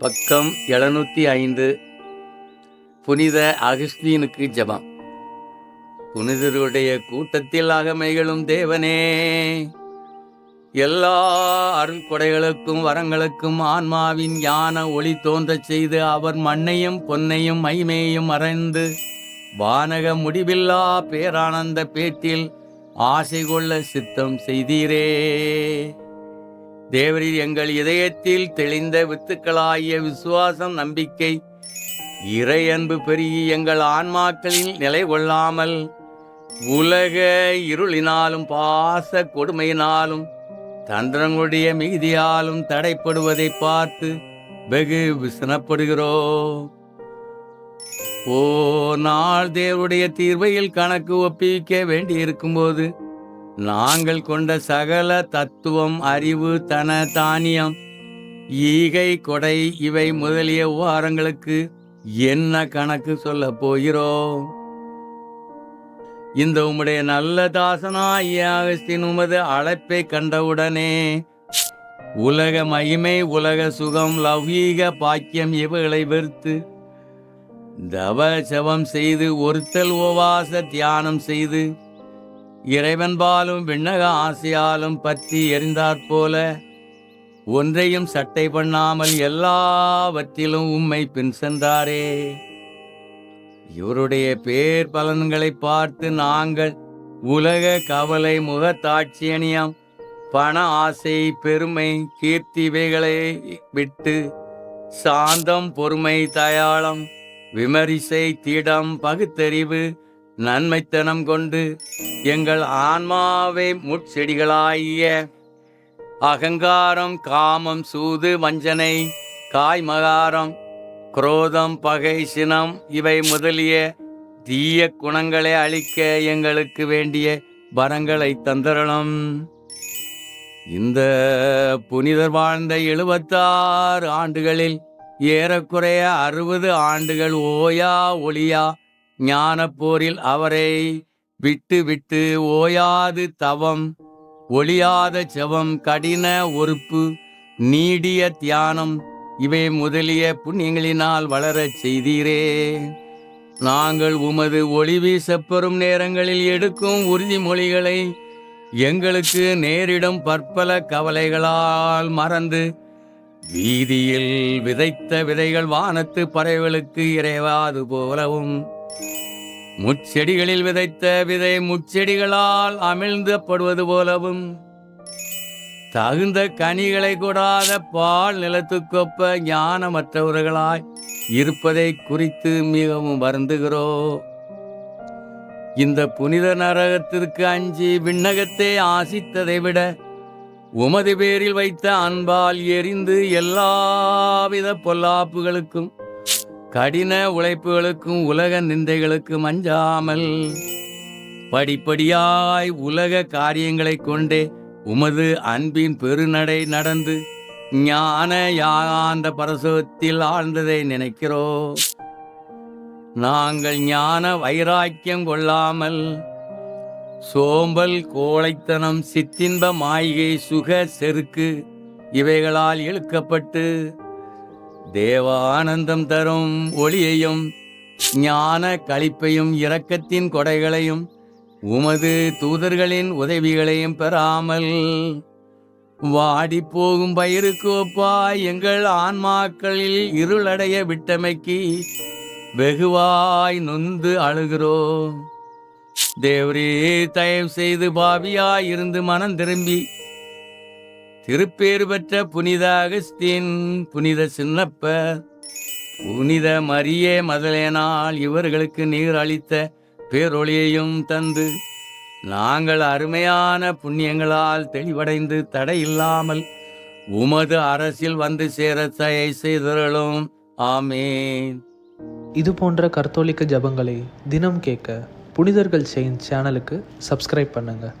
பக்கம் எழுநூத்தி ஐந்து. புனித அகஸ்தீனுக்கு ஜெபம். புனிதருடைய கூட்டத்தில் அகமைகளும் தேவனே. எல்லா அருள் கொடைகளுக்கும் வரங்களுக்கும் ஆன்மாவின் ஞான ஒளி தோன்றச் செய்து அவர் மண்ணையும் பொன்னையும் மைமேயும் மறைந்து வானக முடிவில்லா பேரானந்த பேட்டில் ஆசை கொள்ள சித்தம் செய்தீரே. தேவரீர் எங்கள் இதயத்தில் தெளிந்த வித்துக்களாகிய விசுவாசம் நம்பிக்கை இறை அன்பு பெருகி எங்கள் ஆன்மாக்களில் நிலை கொள்ளாமல் உலக இருளினாலும் பாச கொடுமையினாலும் தந்திரங்களுடைய மிகுதியாலும் தடைப்படுவதை பார்த்து வெகு விசனப்படுகிறோம். ஓ நாள் தேவருடைய தீர்வையில் கணக்கு ஒப்பிக்க வேண்டியிருக்கும்போது நாங்கள் கொண்ட சகல தத்துவம் அறிவு தன தானியம் ஈகை கொடை இவை முதலிய உபாரங்களுக்கு என்ன கணக்கு சொல்ல போகிறோம்? இந்த உம்முடைய நல்ல தாசனா அகஸ்தின் உமது அழைப்பை கண்டவுடனே உலக மகிமை உலக சுகம் லௌகீக பாக்கியம் இவைகளை வெறுத்து தவ ஜெபம் செய்து ஒருத்தல் உபவாச தியானம் செய்து இறைவன்பாலும் விண்ணக ஆசையாலும் பற்றி எரிந்தாற் போல ஒன்றையும் சட்டை பண்ணாமல் எல்லாவற்றிலும் உம்மை பின் சென்றாரே. இவருடைய பேர் பலன்களை பார்த்து நாங்கள் உலக கவலை முகத்தாட்சியணியம் பண ஆசை பெருமை கீர்த்தி இவைகளை விட்டு சாந்தம் பொறுமை தயாளம் விமரிசை திடம் பகுத்தறிவு நன்மைத்தனம் கொண்டு எங்கள் ஆன்மாவை முட்செடிகளாகிய அகங்காரம் காமம் சூது வஞ்சனை காய்மகாரம் குரோதம் பகை சினம் இவை முதலிய தீய குணங்களை அழிக்க எங்களுக்கு வேண்டிய வரங்களை தந்தரணும் இந்த புனிதர் வாழ்ந்த எழுபத்தாறு ஆண்டுகளில் ஏறக்குறைய அறுபது ஆண்டுகள் ஓயா ஒளியா ஞானப்போரில் அவரை விட்டு விட்டு ஓயாது தவம் ஒளியாத செவம் கடின ஒறுப்பு நீடிய தியானம் இவை முதலிய புண்ணியங்களினால் வளரச் செய்தீரே. நாங்கள் உமது ஒளி வீசப்பெறும் நேரங்களில் எடுக்கும் உறுதிமொழிகளை எங்களுக்கு நேரிடும் பற்பல கவலைகளால் மறந்து வீதியில் விதைத்த விதைகள் வானத்து பறவைகளுக்கு இறைவாது போலவும் முச்செடிகளில் விதைத்த விதை முச்செடிகளால் அமிழ்ந்தப்படுவது போலவும் தகுந்த கனிகளை கூடாத பால் நிலத்துக்கொப்ப ஞானமற்றவர்களாய் இருப்பதை குறித்து மிகவும் வருந்துகிறோம் இந்த புனித நரகத்திற்கு அஞ்சி விண்ணகத்தை ஆசித்ததை விட உமது பேரில் வைத்த அன்பால் எரிந்து எல்லாவித பொல்லாப்புகளுக்கும் கடின உழைப்புகளுக்கும் உலக நிந்தைகளுக்கும் அஞ்சாமல் படிப்படியாய் உலக காரியங்களை கொண்டே உமது அன்பின் பெருநடை நடந்து ஞான யாகாந்த பரசுவத்தில் ஆழ்ந்ததை நினைக்கிறோம் நாங்கள் ஞான வைராக்கியம் கொள்ளாமல் சோம்பல் கோழைத்தனம் சித்தின்ப மாயிகை சுக செருக்கு இவைகளால் இழுக்கப்பட்டு தேவானந்தம் தரும் ஒளியையும் ஞான களிப்பையும் இரக்கத்தின் கொடைகளையும் உமது தூதர்களின் உதவிகளையும் பெறாமல் வாடி போகும் பயிருக்கு எங்கள் ஆன்மாக்களில் இருளடைய விட்டமைக்கு வெகுவாய் நொந்து அழுகிறோம் தேவரே தயவு செய்து பாவியாய் இருந்து மனம் திரும்பி திருப்பேறு பெற்ற புனித அகஸ்தீன் புனித சின்னப்ப புனித மரியே மதலேனால் இவர்களுக்கு நீர் அளித்த பேரொளியையும் தந்து நாங்கள் அருமையான புண்ணியங்களால் தெளிவடைந்து தடையில்லாமல் உமது அரசில் வந்து சேர தயை செய்தருளும். ஆமேன். இது போன்ற கர்த்தோலிக்க ஜபங்களை தினம் கேட்க புனிதர்கள் செயின் சேனலுக்கு சப்ஸ்கிரைப் பண்ணுங்கள்